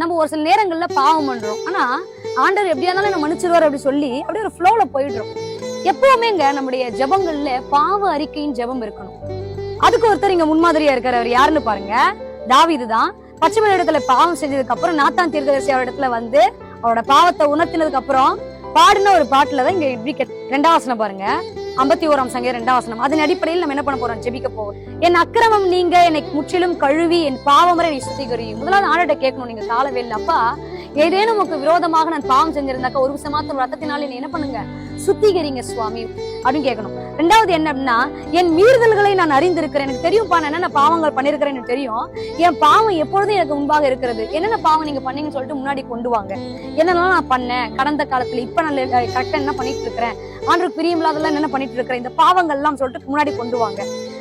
நம்ம ஒரு சில நேரங்கள்ல பாவம் பண்றோம். ஆனா ஆண்டவர் எப்படியா இருந்தாலும் என்ன மன்னிச்சிருவார் அப்படி சொல்லி அப்படியே ஒரு ஃப்ளோல போயிடுறோம். எப்பவுமேங்க நம்முடைய ஜெபங்கள்ல பாவ அறிக்கையின் ஜெபம் இருக்கணும். அதுக்கு ஒருத்தர் இங்க முன்மாதிரியா இருக்காரு. அவர் யாருன்னு பாருங்க. தாவிது தான் பச்சை இடத்துல பாவம் செஞ்சதுக்கு அப்புறம் நாத்தான் தீர்க்கதரிசி அவர் இடத்துல வந்து அவரோட பாவத்தை உணர்த்தினதுக்கு அப்புறம் பாடின ஒரு பாட்டுல தான் இங்க இப்படி பாருங்க. ஐம்பத்தி ஓராம் சங்கீதம் ரெண்டாம் வசனம். அதன் அடிப்படையில் நம்ம என்ன பண்ண போறோம்? ஜெபிக்க போறோம். என் அக்கிரமம் நீங்க என்னை முற்றிலும் கழுவி என் பாவமரை நீ சுத்திகரியும். முதலாவது ஆண்டட்ட கேட்கணும் நீங்க காலவேல அப்பா ஏதேனும் உங்களுக்கு விரோதமாக நான் பாவம் செஞ்சிருந்தாக்க ஒரு விசமாத்திரம் ரத்தத்தினால நீ என்ன பண்ணுங்க? சுத்திகரிங்க சுவாமி. அப்படின்னு கேட்கணும். ரெண்டாவது என்ன அப்படின்னா என் மீறுதல்களை நான் அறிந்திருக்கிறேன். எனக்கு தெரியும்ப்பா நான் என்னென்ன பாவங்கள் பண்ணிருக்கிறேன்னு எனக்கு தெரியும். என் பாவம் எப்பொழுதும் எனக்கு முன்பாக இருக்கிறது. என்னென்ன பாவம் நீங்க பண்ணீங்கன்னு சொல்லிட்டு முன்னாடி கொண்டு வாங்க. என்னெல்லாம் நான் பண்ணேன்? கடந்த காலத்துல இப்ப நான் கரெக்டா என்ன பண்ணிட்டு இருக்கிறேன்? ஆண்டுக்கு பிரியமில்லாதெல்லாம் என்னென்ன பண்ணிட்டு இருக்கிற? இந்த பாவங்கள் எல்லாம் சொல்லிட்டு முன்னாடி கொண்டு வாங்க.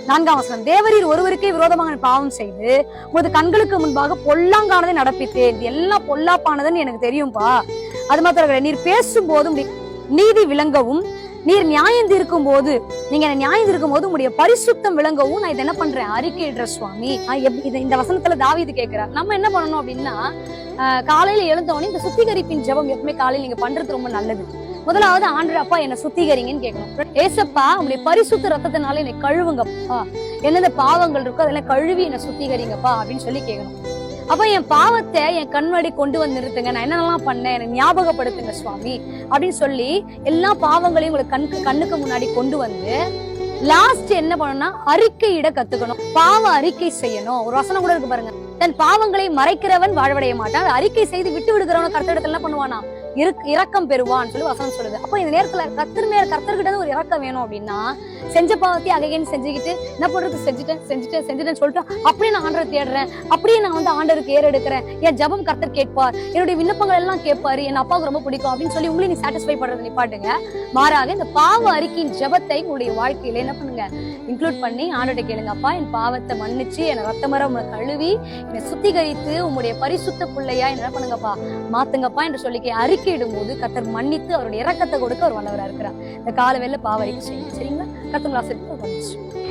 நான்காம் வசனம் தேவரீர் ஒருவருக்கே விரோதமாக பாவம் செய்து உமது கண்களுக்கு முன்பாக பொல்லாங்கானதை நடப்பித்தேன். இது எல்லாம் பொல்லாப்பானதுன்னு எனக்கு தெரியும்பா. அது மாத்திரம் நீர் பேசும் போதும் நீதி விளங்கவும் நீர் நியாயம் தீர்க்கும் போது நீங்க என்ன நியாயம் இருக்கும் போது உங்களுடைய பரிசுத்தம் விளங்கவும் நான் இதை என்ன பண்றேன்? அறிக்கையிடுற சுவாமி. இந்த வசனத்துல தாவீது கேட்கிறார். நம்ம என்ன பண்ணணும் அப்படின்னா ஆஹ் காலையில எழுந்தவொடனே இந்த சுத்திகரிப்பின் ஜெபம் எப்பவுமே காலையில நீங்க பண்றது ரொம்ப நல்லது. முதலாவது ஆண்டு அப்பா என்ன சுத்திகரிங்கன்னு கேட்கணும். ஏசப்பா உங்களுடைய பரிசுத்த ரத்தத்தினால என்னை கழுவுங்கப்பா. என்னென்ன பாவங்கள் இருக்கோ அதெல்லாம் கழுவி என்னை சுத்திகரிங்கப்பா அப்படின்னு சொல்லி கேட்கணும். அப்ப என் பாவத்தை என் கண்மடி கொண்டு வந்து நிறுத்துங்க. நான் என்னென்னலாம் பண்ணேன்? எனக்கு ஞாபகப்படுத்துங்க சுவாமி. அப்படின்னு சொல்லி எல்லா பாவங்களையும் உங்களுக்கு கண்ணுக்கு கண்ணுக்கு முன்னாடி கொண்டு வந்து லாஸ்ட் என்ன பண்ணணும்னா அறிக்கையிட கத்துக்கணும். பாவ அறிக்கை செய்யணும். ஒரு வசனம் கூட இருக்கு பாருங்க. தன் பாவங்களை மறைக்கிறவன் வாழ்வடைய மாட்டான். அறிக்கை செய்து விட்டு விடுகிறவன் கர்த்தரிடத்துல என்ன பண்ணுவானா? இரக்கம் பெறுவான்னு சொல்லி வசனம் சொல்லுது. அப்போ இந்த நேரத்துல கர்த்தர் மேல கத்தர்கிட்ட ஒரு இரக்கம் வேணும் அப்படின்னா செஞ்ச பாவத்தை அகைன் செஞ்சுக்கிட்டு என்ன பண்றது? செஞ்சுட்டேன் செஞ்சுட்டேன் செஞ்சுட்டேன்னு சொல்லிட்டு அப்படியே நான் ஆண்டரை தேடுறேன். அப்படியே நான் வந்து ஆண்டருக்கு ஏற எடுக்கிறேன். என் ஜெபம் கர்த்தர் கேட்பார். என்னுடைய விண்ணப்பங்கள் எல்லாம் கேட்பாரு. என் அப்பாவுக்கு ரொம்ப பிடிக்கும் அப்படின்னு சொல்லி உங்களையும் நீ சாட்டிஸ்ஃபை பண்றது நிப்பாட்டுங்க. மாறாக இந்த பாவ அறிக்கையின் ஜெபத்தை உங்களுடைய வாழ்க்கையில என்ன பண்ணுங்க? இன்க்ளூட் பண்ணி ஆண்டோட கேளுங்கப்பா என் பாவத்தை மன்னிச்சு என் ரத்தமர உங்களை கழுவி என்னை சுத்திகரித்து உங்களுடைய பரிசுத்த பிள்ளையா என்ன பண்ணுங்கப்பா? மாத்துங்கப்பா என்று சொல்லி அறிக்கையிடும் போது கத்தர் மன்னித்து அவருடைய இறக்கத்தை கொடுக்க அவர் வல்லவராக இருக்கிறார். இந்த கால வேலை பாவ அறிக்கை சரிங்களா? கத்தங்களை ஆசிரியர்